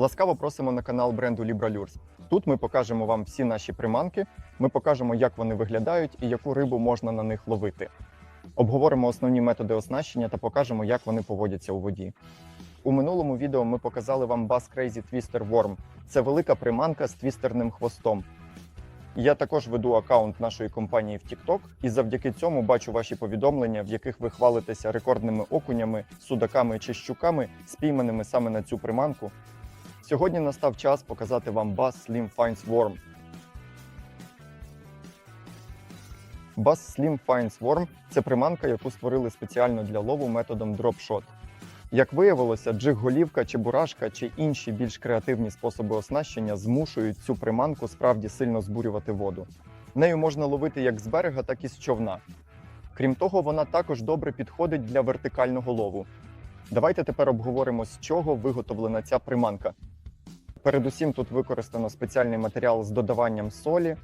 Ласкаво просимо на канал бренду Libralures. Тут ми покажемо вам всі наші приманки, ми покажемо, як вони виглядають і яку рибу можна на них ловити. Обговоримо основні методи оснащення та покажемо, як вони поводяться у воді. У минулому відео ми показали вам Bass Crazy Twister Worm. Це велика приманка з твістерним хвостом. Я також веду аккаунт нашої компанії в TikTok і завдяки цьому бачу ваші повідомлення, в яких ви хвалитеся рекордними окунями, судаками чи щуками, спійманими саме на цю приманку. Сьогодні настав час показати вам Bass Slim Finds Worm. Bass Slim Finds Worm – це приманка, яку створили спеціально для лову методом дропшот. Як виявилося, джиг-голівка, чебурашка чи інші більш креативні способи оснащення змушують цю приманку справді сильно збурювати воду. Нею можна ловити як з берега, так і з човна. Крім того, вона також добре підходить для вертикального лову. Давайте тепер обговоримо, з чого виготовлена ця приманка. Передусім тут використано спеціальний матеріал з додаванням солі.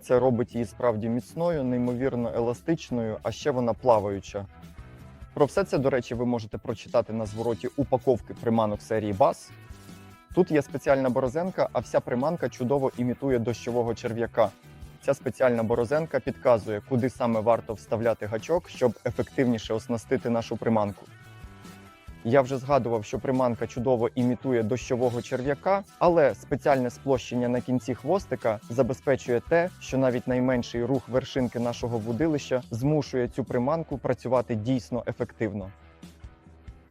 Це робить її справді міцною, неймовірно еластичною, а ще вона плаваюча. Про все це, до речі, ви можете прочитати на звороті упаковки приманок серії BAS. Тут є спеціальна борозенка, а вся приманка чудово імітує дощового черв'яка. Ця спеціальна борозенка підказує, куди саме варто вставляти гачок, щоб ефективніше оснастити нашу приманку. Я вже згадував, що приманка чудово імітує дощового черв'яка, але спеціальне сплощення на кінці хвостика забезпечує те, що навіть найменший рух вершинки нашого вудилища змушує цю приманку працювати дійсно ефективно.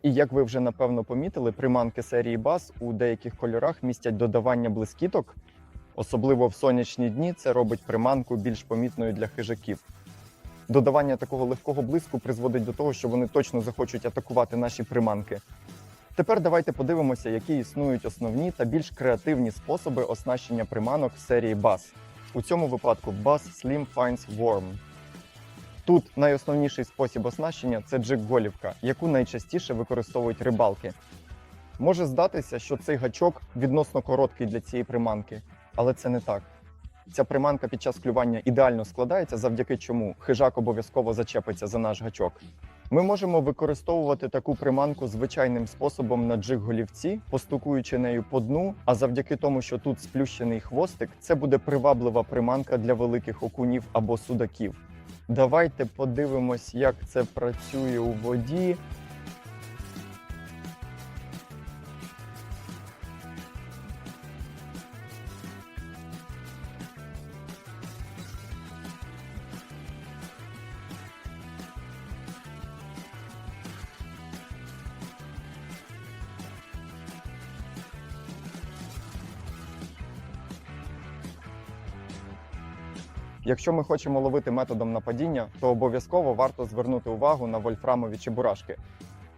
І як ви вже напевно помітили, приманки серії BAS у деяких кольорах містять додавання блискіток. Особливо в сонячні дні це робить приманку більш помітною для хижаків. Додавання такого легкого блиску призводить до того, що вони точно захочуть атакувати наші приманки. Тепер давайте подивимося, які існують основні та більш креативні способи оснащення приманок серії BAS. У цьому випадку BAS Slim Finds Worm. Тут найосновніший спосіб оснащення це джик-голівка, яку найчастіше використовують рибалки. Може здатися, що цей гачок відносно короткий для цієї приманки, але це не так. Ця приманка під час клювання ідеально складається, завдяки чому хижак обов'язково зачепиться за наш гачок. Ми можемо використовувати таку приманку звичайним способом на джиг-голівці, постукуючи нею по дну. А завдяки тому, що тут сплющений хвостик, це буде приваблива приманка для великих окунів або судаків. Давайте подивимось, як це працює у воді. Якщо ми хочемо ловити методом нападіння, то обов'язково варто звернути увагу на вольфрамові чебурашки.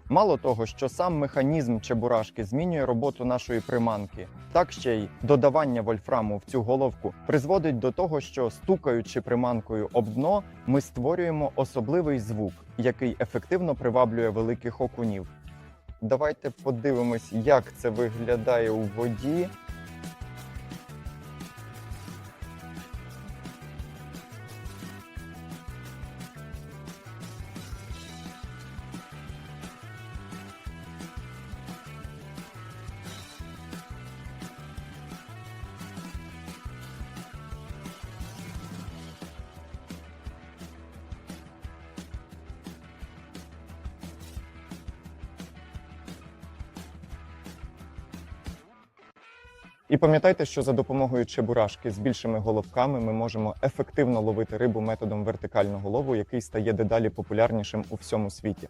Мало того, що сам механізм чебурашки змінює роботу нашої приманки, так ще й додавання вольфраму в цю головку призводить до того, що стукаючи приманкою об дно, ми створюємо особливий звук, який ефективно приваблює великих окунів. Давайте подивимось, як це виглядає у воді. І пам'ятайте, що за допомогою чебурашки з більшими головками ми можемо ефективно ловити рибу методом вертикального лову, який стає дедалі популярнішим у всьому світі.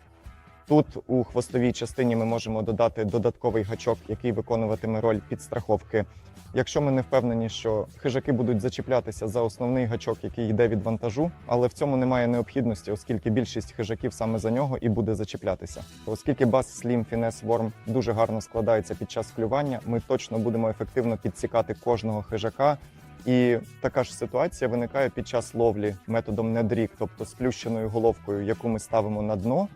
Тут у хвостовій частині ми можемо додати додатковий гачок, який виконуватиме роль підстраховки. Якщо ми не впевнені, що хижаки будуть зачіплятися за основний гачок, який йде від вантажу, але в цьому немає необхідності, оскільки більшість хижаків саме за нього і буде зачіплятися. Оскільки Bass Slim Finesse Worm дуже гарно складається під час клювання, ми точно будемо ефективно підсікати кожного хижака. І така ж ситуація виникає під час ловлі методом недрік, тобто сплющеною головкою, яку ми ставимо на дно.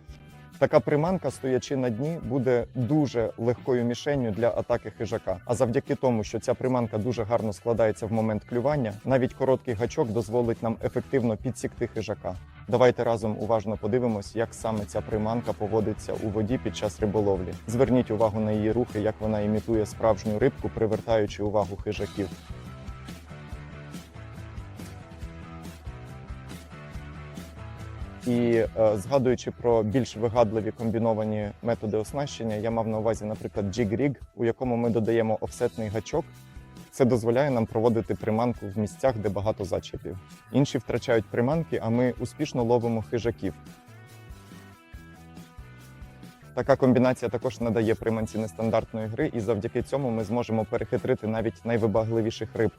Така приманка, стоячи на дні, буде дуже легкою мішенню для атаки хижака. А завдяки тому, що ця приманка дуже гарно складається в момент клювання, навіть короткий гачок дозволить нам ефективно підсікти хижака. Давайте разом уважно подивимось, як саме ця приманка поводиться у воді під час риболовлі. Зверніть увагу на її рухи, як вона імітує справжню рибку, привертаючи увагу хижаків. І е, згадуючи про більш вигадливі комбіновані методи оснащення, я мав на увазі, наприклад, Rig, у якому ми додаємо офсетний гачок. Це дозволяє нам проводити приманку в місцях, де багато зачепів. Інші втрачають приманки, а ми успішно ловимо хижаків. Така комбінація також надає приманці нестандартної гри, і завдяки цьому ми зможемо перехитрити навіть найвибагливіших риб.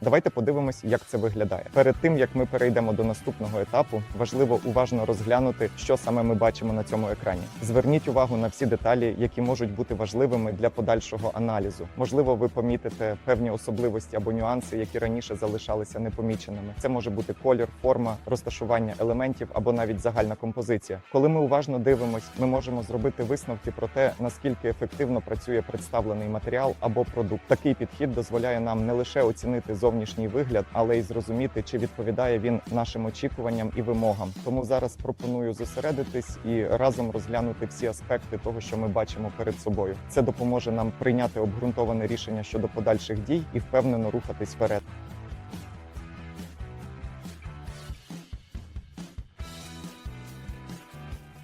Давайте подивимось, як це виглядає. Перед тим як ми перейдемо до наступного етапу, важливо уважно розглянути, що саме ми бачимо на цьому екрані. Зверніть увагу на всі деталі, які можуть бути важливими для подальшого аналізу. Можливо, ви помітите певні особливості або нюанси, які раніше залишалися непоміченими. Це може бути колір, форма, розташування елементів або навіть загальна композиція. Коли ми уважно дивимось, ми можемо зробити висновки про те, наскільки ефективно працює представлений матеріал або продукт. Такий підхід дозволяє нам не лише оцінити зовнішній вигляд, але й зрозуміти, чи відповідає він нашим очікуванням і вимогам. Тому зараз пропоную зосередитись і разом розглянути всі аспекти того, що ми бачимо перед собою. Це допоможе нам прийняти обґрунтоване рішення щодо подальших дій і впевнено рухатись вперед.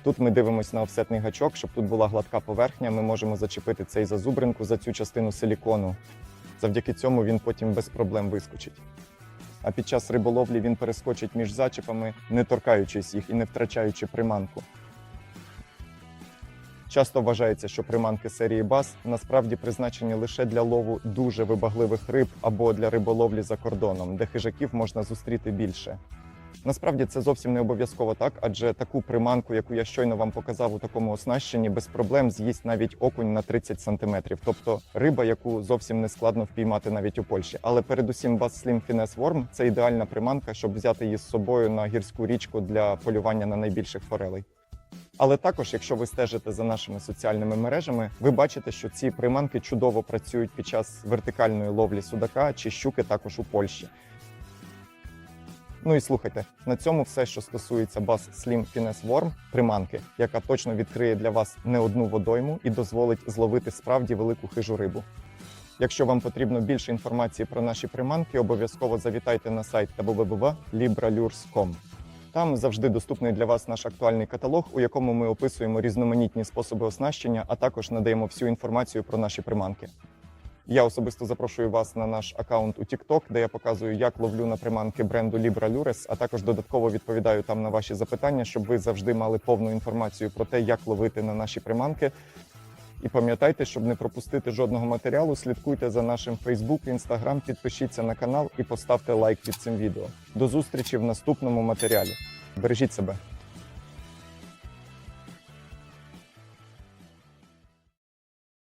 Тут ми дивимося на офсетний гачок, щоб тут була гладка поверхня. Ми можемо зачепити цей зазубринку за цю частину силікону. Завдяки цьому він потім без проблем вискочить. А під час риболовлі він перескочить між зачепами, не торкаючись їх і не втрачаючи приманку. Часто вважається, що приманки серії бас насправді призначені лише для лову дуже вибагливих риб або для риболовлі за кордоном, де хижаків можна зустріти більше. Насправді це зовсім не обов'язково так, адже таку приманку, яку я щойно вам показав у такому оснащенні, без проблем з'їсть навіть окунь на 30 сантиметрів, тобто риба, яку зовсім не складно впіймати навіть у Польщі. Але передусім Bass Slim Finesse Worm – це ідеальна приманка, щоб взяти її з собою на гірську річку для полювання на найбільших форелей. Але також, якщо ви стежите за нашими соціальними мережами, ви бачите, що ці приманки чудово працюють під час вертикальної ловлі судака чи щуки також у Польщі. Ну і слухайте, на цьому все, що стосується Bass Slim Finesse Worm, приманки, яка точно відкриє для вас не одну водойму і дозволить зловити справді велику хижу рибу. Якщо вам потрібно більше інформації про наші приманки, обов'язково завітайте на сайт www.libralures.com. Там завжди доступний для вас наш актуальний каталог, у якому ми описуємо різноманітні способи оснащення, а також надаємо всю інформацію про наші приманки. Я особисто запрошую вас на наш аккаунт у TikTok, де я показую, як ловлю на приманки бренду Libra Lures, а також додатково відповідаю там на ваші запитання, щоб ви завжди мали повну інформацію про те, як ловити на наші приманки. І пам'ятайте, щоб не пропустити жодного матеріалу, слідкуйте за нашим Facebook, Instagram, підпишіться на канал і поставте лайк під цим відео. До зустрічі в наступному матеріалі. Бережіть себе.